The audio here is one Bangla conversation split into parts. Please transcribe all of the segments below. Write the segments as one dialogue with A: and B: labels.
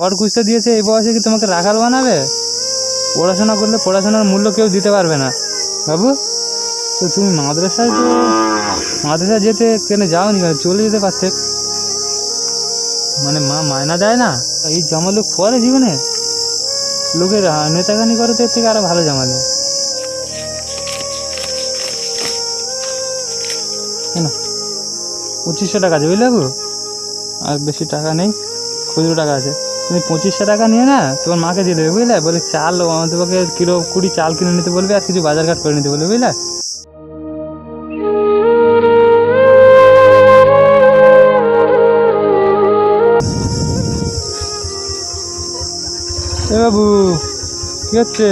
A: খুঁজতে দিয়েছে এই বয়সে কি তোমাকে রাখাল বানাবে? পড়াশোনা করলে পড়াশোনার মূল্য কেউ দিতে পারবে না। বাবু, তো তুমি মাদ্রাসায় তো মাদ্রাসায় যেতে কেন যাওনি? কেন চলে যেতে পারতে। মানে মা মায়না দেয় না? এই জামা লোক পরে জীবনে? লোকের নেতাগানি করে তো এর থেকে আরও ভালো জামা নেই পঁচিশশো টাকা আছে বুঝলে আর বেশি টাকা নেই, খুচরো টাকা আছে। তুমি পঁচিশশো টাকা নিয়ে না তোমার মাকে দিয়ে দেবে, বুঝলে? বলে, চাল তোমাকে কিলো কুড়ি চাল কিনে নিতে বলবে আর কিছু বাজার ঘাট করে নিতে বলবে, বুঝলে? এ বাবু, কি হচ্ছে?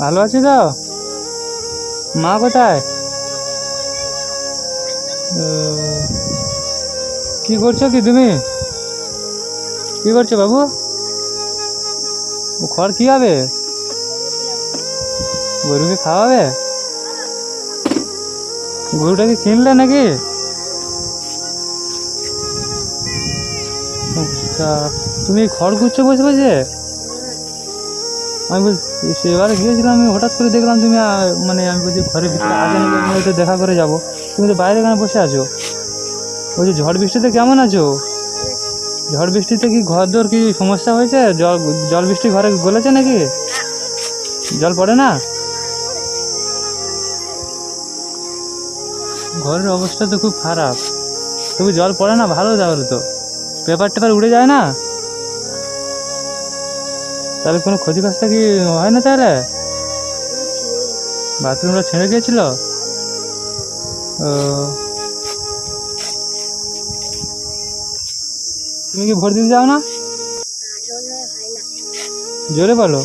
A: ভালো আছি তো? মা কোথায়? কি করছ কি তুমি? কি করছ বাবু? ও খড় কি হবে? গরুকে খাওয়াবে? গরুটাকে কিনলে নাকি? আচ্ছা তুমি খড় খুঁজছো বসে বসে? আমি বলছি সেবারে গিয়েছিলাম, আমি হঠাৎ করে দেখলাম তুমি মানে আমি বলছি ঘরের ভিতরে দেখা করে যাব। তুমি তো বাইরে এখানে বসে আছো? বলছি, ঝড় বৃষ্টিতে কেমন আছো? ঝড় বৃষ্টিতে কি ঘর দোর কি সমস্যা হয়েছে? জল জল বৃষ্টি ঘরে গলেছে নাকি? জল পড়ে না? ঘরের অবস্থা তো খুব খারাপ। তবু জল পড়ে না? ভালো তাহলে তো। পেপার টেপার উড়ে যায় না? তাহলে কোনো ক্ষতি কাজটা কি হয় না তাহলে? বাথরুমটা ছেড়ে গিয়েছিল ও তুমি কি ভোট দিতে যাও না? জোরে বলো।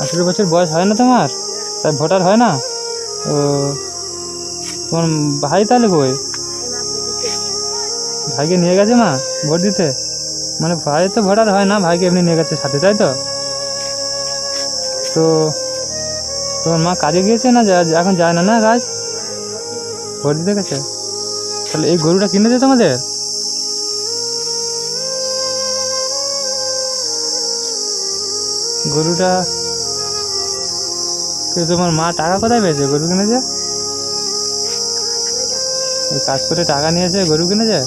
A: আঠেরো বছর বয়স হয় না তোমার? তাই ভোটার হয় না? ও, তোমার ভাই তাহলে কই? ভাইকে নিয়ে গেছে মা, ভোট দিতে? মানে ভাই তো ভোটার হয় না, ভাইকে এমনি নিয়ে গেছে সাথে, তাই তো? তো, তোমার মা কাজে গিয়েছে না এখন যায় না না কাজ? ভোট দিতে গেছে? তাহলে এই গরুটা কিনেছে তোমাদের? গরুটা তোমার মা টাকা কোথায় পেয়েছে? গরু কিনেছে? কাজ করে টাকা নিয়েছে, গরু কিনেছে?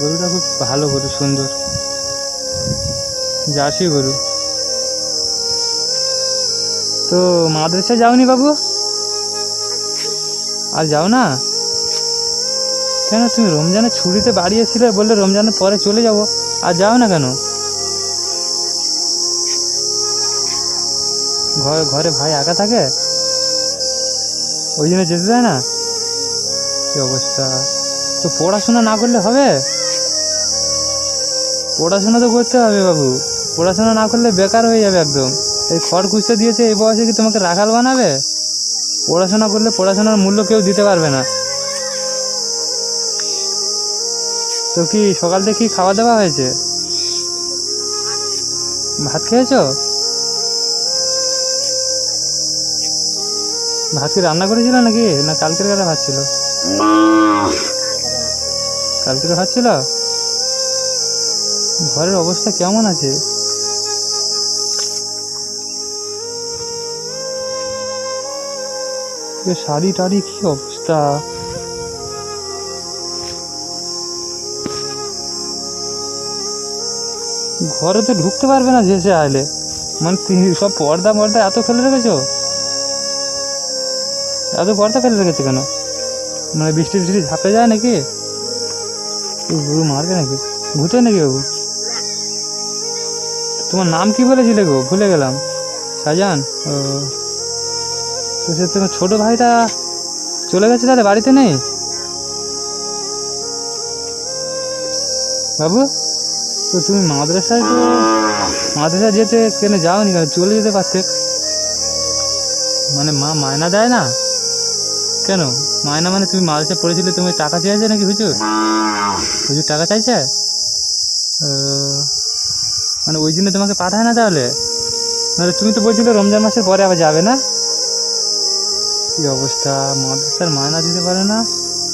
A: গরুটা খুব ভালো গরু, সুন্দর। জার্সি গরু। তো মাদ্রাসায় যাওনি বাবু? আর যাও না? কেন তুমি রমজানের ছুটিতে বাড়ি এসেছিলে বললে রমজানের পরে চলে যাব? আর যাও না কেন? ঘরে ঘরে ভাই একা থাকে? ওই জন্য যেতে দেয় না? কি অবস্থা? তো পড়াশোনা না করলে হবে? পড়াশোনা তো করতে হবে বাবু। পড়াশোনা না করলে বেকার হয়ে যাবে একদম। এই খড় খুঁজতে দিয়েছে এই বয়সে কি তোমাকে রাখাল বানাবে? পড়াশোনা করলে পড়াশোনার মূল্য কেউ দিতে পারবে না। তো কি সকাল থেকে কি খাওয়া দাওয়া হয়েছে? ভাত খেয়েছো? ভাত কি রান্না করেছিল নাকি? না কালকের বেলা ভাত ছিল কালকের ভাত ছিল ঘরের অবস্থা কেমন আছে? শাড়ি টাড়ি কি অবস্থা? ঘরে তো ঢুকতে পারবে না যে সে আইলে। মানে সব পর্দা পর্দা এত ফেলে রেখেছো? এত পর্দা ফেলে রেখেছে কেন? মানে বৃষ্টি বৃষ্টি ঝাঁপে যায় নাকি? গরু মারবে নাকি? ভূতে নাকি বাবু? তোমার নাম কি বলেছিলে গো? ভুলে গেলাম। শাহজাহান ও। তো সে তোমার ছোট ভাইটা চলে গেছে তাহলে বাড়িতে নেই? বাবু, তো তুমি মাদ্রাসায় তো মাদ্রাসায় যেতে কেন যাওনি? কেন চলে যেতে পারতে? মানে মা মায়না দেয় না? কেন? মায়না মানে তুমি মাদ্রাসায় পড়েছিলে, তুমি টাকা চেয়েছে নাকি হুজুর? হুজুর টাকা চাইছে? মানে ওই জন্য তোমাকে পাঠায় না তাহলে? নাহলে তুমি তো বলছিলে রমজান মাসের পরে আবার যাবে না? কি অবস্থা? মাদ্রাসার মায়না দিতে পারে না?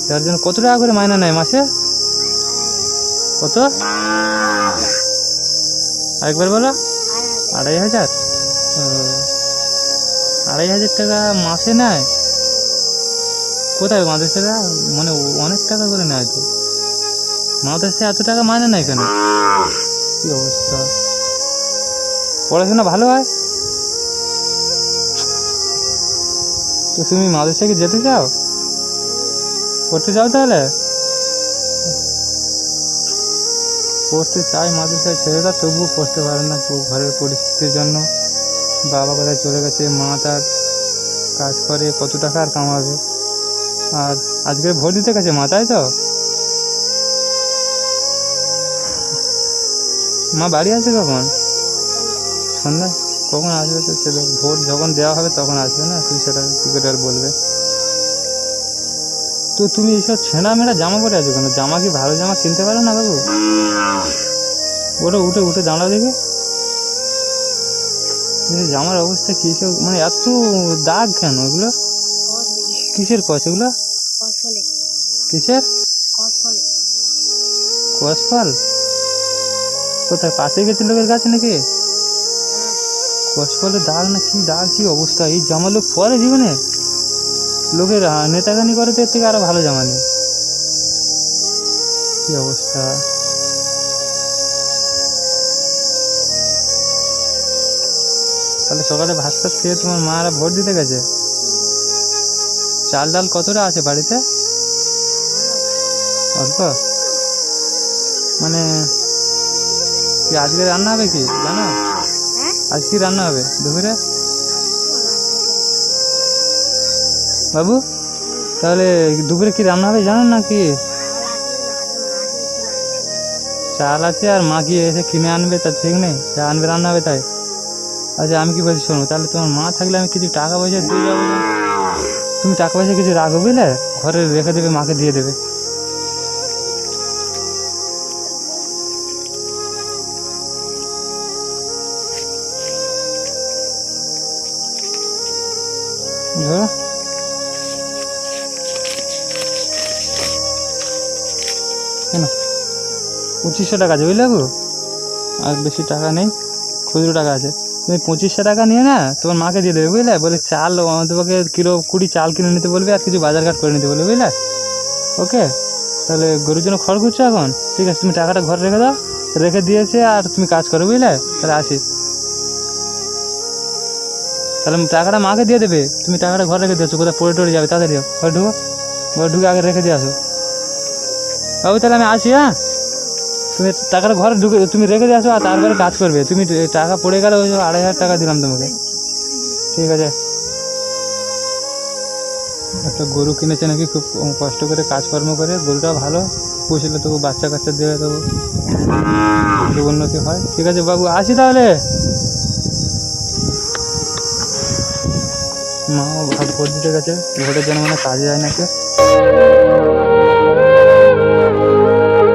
A: যার জন্য কত টাকা করে মায়না নেয় মাসে? কত? আরেকবার বলো। আড়াই হাজার? আড়াই হাজার টাকা মাসে নেয়? কোথায় মাদ্রাসাটা? মানে অনেক টাকা করে নেয় তো মাদ্রাসা এত টাকা মানে না এখানে কি অবস্থা? পড়াশোনা ভালো হয়? তো তুমি মাদ্রাসাকে যেতে চাও? পড়তে চাও তাহলে? পড়তে চাই মাদ্রাসায়, ছেলেরা তবুও পড়তে পারে না ঘরের পরিস্থিতির জন্য। বাবা কোথায় চলে গেছে, মা তার কাজ করে, কত টাকা আর কামাবে? আর আজকে ভোট দিতে গেছে মা, তাই তো? মা বাড়ি আছে কখন? সন্ধ্যা? কখন আসবে তো ছেলে ভোট যখন দেওয়া হবে তখন আসবে না? তুই সেটা কী আর বলবে। তো তুমি এইসব ছেঁড়া মেড়া জামা পরে আছো কেন? জামা কি ভালো জামা কিনতে পারো না বাবু? ওটা উঠে উঠে দাঁড়া এই জামার অবস্থা কি সব মানে এত দাগ কেন এগুলো কিসের কচ এগুলো? কিসের? কচ ফল কোথায় পাশে গেছে লোকের কাছে নাকি? কচ ফলের দাগ না কি দাগ কি অবস্থা? এই জামা লোক পরে জীবনে। লোকের নেতাগানি করে তো এর থেকে আরও ভালো জামা নেই কি অবস্থা? তাহলে সকালে ভাত টাত খেয়ে তোমার মারা ভোট দিতে গেছে? চাল ডাল কতটা আছে বাড়িতে? অল্প? মানে কি আজকে রান্না হবে কি? জানো? আজ কি রান্না হবে দুপুরে? বাবু তাহলে দুপুরে কি রান্না হবে জানো না কি? চাল আছে আর মা কি এসে কিনে আনবে তার ঠিক নেই যা আনবে রান্না হবে তাই। আচ্ছা আমি কি বলছি শোনো তাহলে তোমার মা থাকলে আমি কিছু টাকা পয়সা দিয়ে যাব না? তুমি টাকা পয়সা কিছু রাখো বুঝলে? ঘরে রেখে দেবে, মাকে দিয়ে দেবে। কেন? পঁচিশশো টাকা আছে বুঝলে আর বেশি টাকা নেই, খুচরো টাকা আছে। তুমি পঁচিশশো টাকা নিয়ে না তোমার মাকে দিয়ে দেবে, বুঝলে? বলে, চাল তোমাকে কিলো কুড়ি চাল কিনে নিতে বলবে আর কিছু বাজার ঘাট করে নিতে বলবে, বুঝলে? ওকে? তাহলে গরুর জন্য খড় খুঁজছো এখন? ঠিক আছে, তুমি টাকাটা ঘরে রেখে দাও, রেখে দিয়েছে আর তুমি কাজ করো, বুঝলে? তাহলে আসি। তাহলে টাকাটা মাকে দিয়ে দেবে, তুমি টাকাটা ঘরে রেখে দিয়েছ, কোথায় পড়ে টড়ে যাবে, তাড়াতাড়ি ঘরে ঢুকো, ঘরে ঢুকে আগে রেখে দিয়ে আসো। বাবু, তাহলে আমি আসি হ্যাঁ? তুমি টাকাটা ঘরে ঢুকে তুমি রেখে দিয়ে আসো আর তারপরে কাজ করবে। তুমি টাকা পড়ে গেলে ওই আড়াই হাজার টাকা দিলাম তোমাকে। ঠিক আছে? একটা গরু কিনেছে নাকি, খুব কষ্ট করে কাজকর্ম করে, গরুটা ভালো। পুষলে তবু বাচ্চা কাচ্চা দেবে তবু। উন্নতি হয়। ঠিক আছে বাবু, আসি তাহলে। মা ভাত ভোট দিতে গেছে। ভোটের জন্য মানে কাজে যায় নাকি?